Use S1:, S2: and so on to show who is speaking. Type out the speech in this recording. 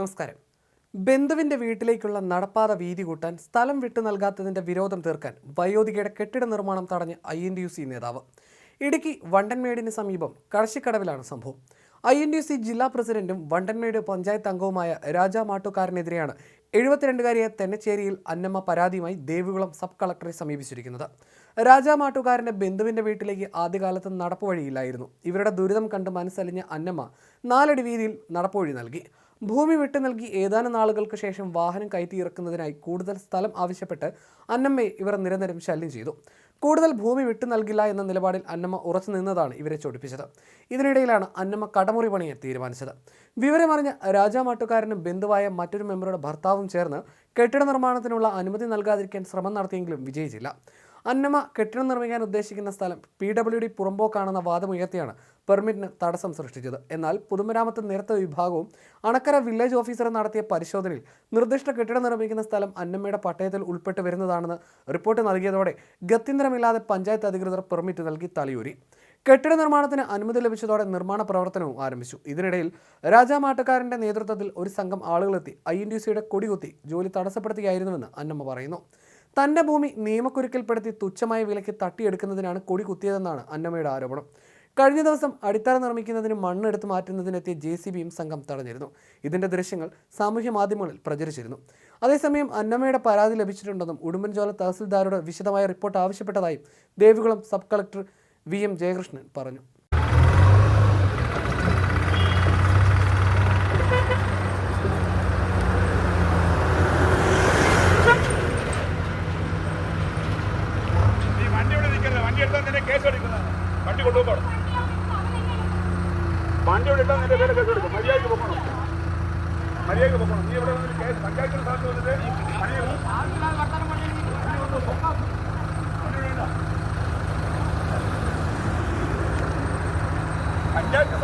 S1: നമസ്കാരം. ബന്ധുവിന്റെ വീട്ടിലേക്കുള്ള നടപ്പാത വീതി കൂട്ടാൻ സ്ഥലം വിട്ടു നൽകാത്തതിന്റെ വിരോധം തീർക്കാൻ വയോധികയുടെ കെട്ടിട നിർമ്മാണം തടഞ്ഞ് I N D U C നേതാവ്. ഇടുക്കി വണ്ടൻമേടിന് സമീപം കടശിക്കടവിലാണ് സംഭവം. ഐ എൻ ഡി സി ജില്ലാ പ്രസിഡന്റും വണ്ടൻമേട് പഞ്ചായത്ത് അംഗവുമായ രാജാ മാട്ടുകാരനെതിരെയാണ് എഴുപത്തിരണ്ടുകാരിയെ തെന്നച്ചേരിയിൽ അന്നമ്മ പരാതിയുമായി ദേവികുളം സബ് കളക്ടറെ സമീപിച്ചിരിക്കുന്നത്. രാജാ മാട്ടുകാരന്റെ ബന്ധുവിന്റെ വീട്ടിലേക്ക് ആദ്യകാലത്ത് നടപ്പുവഴിയില്ലായിരുന്നു ഇവരുടെ ദുരിതം കണ്ട് മനസ്സലിഞ്ഞ അന്നമ്മ നാലടി വീതിയിൽ നടപ്പുവഴി നൽകി. ഭൂമി വിട്ടു നൽകി ഏതാനും നാളുകൾക്ക് ശേഷം വാഹനം കയറ്റി ഇറക്കുന്നതിനായി കൂടുതൽ സ്ഥലം ആവശ്യപ്പെട്ട് അന്നമ്മയെ ഇവർ നിരന്തരം ശല്യം ചെയ്തു. കൂടുതൽ ഭൂമി വിട്ടു നൽകില്ല എന്ന നിലപാടിൽ അന്നമ്മ ഉറച്ചു നിന്നതാണ് ഇവരെ ചൊടിപ്പിച്ചത്. ഇതിനിടയിലാണ് അന്നമ്മ കടമുറി പണിയെ തീരുമാനിച്ചത്. വിവരമറിഞ്ഞ രാജാമാട്ടുകാരനും ബന്ധുവായ മറ്റൊരു മെമ്പറുടെ ഭർത്താവും ചേർന്ന് കെട്ടിട നിർമ്മാണത്തിനുള്ള അനുമതി നൽകാതിരിക്കാൻ ശ്രമം നടത്തിയെങ്കിലും വിജയിച്ചില്ല. അന്നമ്മ കെട്ടിടം നിർമ്മിക്കാൻ ഉദ്ദേശിക്കുന്ന സ്ഥലം പി ഡബ്ല്യു ഡി പുറമ്പോക്കാണെന്ന വാദമുയർത്തിയാണ് പെർമിറ്റിന് തടസ്സം സൃഷ്ടിച്ചത്. എന്നാൽ പൊതുമരാമത്ത് നിരത്ത വിഭാഗവും അണക്കര വില്ലേജ് ഓഫീസർ നടത്തിയ പരിശോധനയിൽ നിർദ്ദിഷ്ട കെട്ടിടം നിർമ്മിക്കുന്ന സ്ഥലം അന്നമ്മയുടെ പട്ടയത്തിൽ ഉൾപ്പെട്ട് വരുന്നതാണെന്ന് റിപ്പോർട്ട് നൽകിയതോടെ ഗത്യന്തരമില്ലാതെ പഞ്ചായത്ത് അധികൃതർ പെർമിറ്റ് നൽകി തലയൂരി. കെട്ടിട നിർമ്മാണത്തിന് അനുമതി ലഭിച്ചതോടെ നിർമ്മാണ പ്രവർത്തനവും ആരംഭിച്ചു. ഇതിനിടയിൽ രാജാമാട്ടക്കാരന്റെ നേതൃത്വത്തിൽ ഒരു സംഘം ആളുകളെത്തി ഐ എൻ ഡി സിയുടെ കൊടികുത്തി ജോലി തടസ്സപ്പെടുത്തുകയായിരുന്നുവെന്ന് അന്നമ്മ പറയുന്നു. തന്റെ ഭൂമി നിയമക്കുരുക്കിൽപ്പെടുത്തി തുച്ഛമായ വിലയ്ക്ക് തട്ടിയെടുക്കുന്നതിനാണ് കൊടി കുത്തിയതെന്നാണ് അന്നമ്മയുടെ ആരോപണം. കഴിഞ്ഞ ദിവസം അടിത്തറ നിർമ്മിക്കുന്നതിന് മണ്ണെടുത്ത് മാറ്റുന്നതിനെത്തിയ ജെ സി ബിയും സംഘം തടഞ്ഞിരുന്നു. ഇതിന്റെ ദൃശ്യങ്ങൾ സാമൂഹ്യ മാധ്യമങ്ങളിൽ പ്രചരിച്ചിരുന്നു. അതേസമയം അന്നമ്മയുടെ പരാതി ലഭിച്ചിട്ടുണ്ടെന്നും ഉടുമ്പൻചോല തഹസിൽദാരോട് വിശദമായ report ആവശ്യപ്പെട്ടതായും Devikulam sub collector V M Jayakrishnan പറഞ്ഞു
S2: നീ വണ്ടി ഇവിടെ നിൽക്കരുത് വണ്ടി എടുത്താൽ നിന്നെ കേസ് എടുക്കുന്നതാണ് വണ്ടി കൊണ്ടുപോകണം വണ്ടി ഇവിടെ ഇട്ടാൽ നിന്റെ പേരെ കേസ് എടുക്കും. മര്യാദയ്ക്ക് പോകണം മര്യാദയ്ക്ക് പോകണം നീ ഇവിടെ വന്നിട്ട് കേസ് പഞ്ചായത്തിന് സാധനം വന്നിട്ട് പഞ്ചായത്ത്